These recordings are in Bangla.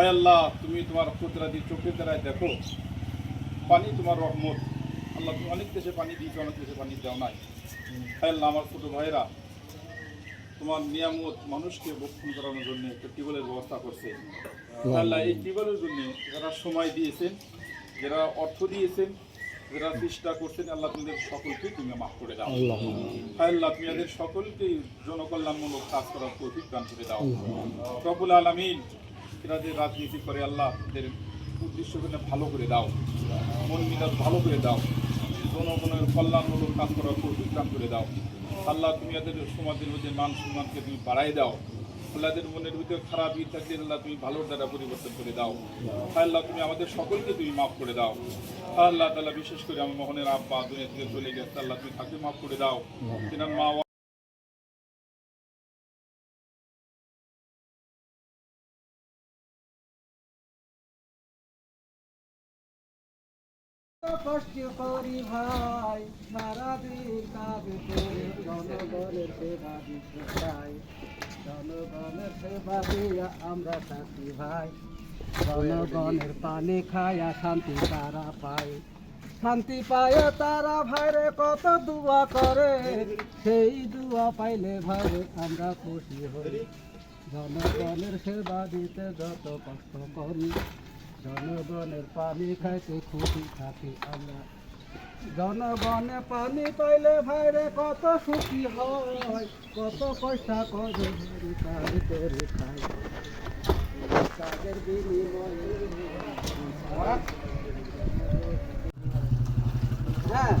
হায় আল্লাহ তুমি তোমার কুদরাতি চোখের দ্বারায় দেখো। পানি তোমার রহমত। আল্লাহ তুমি অনেক দেশে পানি দিয়েছ অনেক দেশে পানি দাও নাই। হায় আল্লাহ আমার ছোটো ভাইরা তোমার নিয়ামত মানুষকে বক্ষণ করানোর জন্য একটা টিউবওয়েলের ব্যবস্থা করছে। আল্লাহ এই টিউবওয়েলের জন্য যারা সময় দিয়েছেন যারা অর্থ দিয়েছেন যারা চেষ্টা করছেন আল্লাহ তোমাদের সকলকে তুমি মাফ করে দাও। হায় আল্লাহ তুমি এদের সকলকে জনকল্যাণমূলক কাজ করার তৌফিক দান করে দাও। রব্বুল আলমিন এরা যে রাজনীতি করে আল্লাহ এদের উদ্দেশ্য করে ভালো করে দাও। মন মিলাদ ভালো করে দাও। জনগণের কল্যাণমূলক কাজ করার দান করে দাও। আল্লাহ তুমি এদের সমাজের মধ্যে মান সম্মানকে তুমি বাড়াই দাও। আল্লাহদের মনের ভিতরে খারাপ ই থাকলে আল্লাহ তুমি ভালোর দ্বারা পরিবর্তন করে দাও। আল্লাহ, তুমি আমাদের সকলকে তুমি মাফ করে দাও। আল্লাহ, তাআলা বিশেষ করে আমার মোহনের আব্বা, দুনিয়া থেকে চলে গেছে, আল্লাহ তুমি তাকে মাফ করে দাও। তিনার মা ভাই জনগণের সেবা জনগণের আমরা থাকি ভাই। জনগণের পানি খায়া শান্তি তারা পায়। শান্তি পায় তারা ভাইরে কত দুয়া করে। সেই দুয়া পাইলে ভাইরে আমরা খুশি হই। জনগণের সেবা দিতে যত কষ্ট করি জনগণের পানি খাইতে খুশি থাকি আমরা। জনগণে পানি পাইলে ভাইরে কত সুখী হয় কত পয়সা করে কাজ করে খাই কাজের বিনিময়ে হ্যাঁ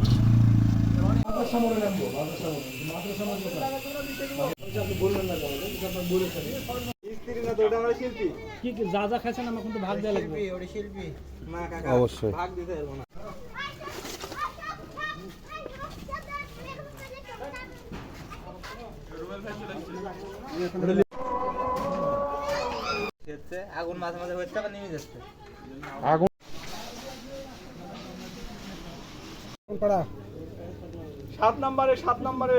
কি কি যা যা খাইছেন আমার কিন্তু ভাগ দেওয়া লাগবে। অবশ্যই। ভাগ দিতে না। আগুন মাঝে মাঝে হচ্ছে আবার নেমে যাচ্ছে। সাত নম্বরে সাত নম্বরে।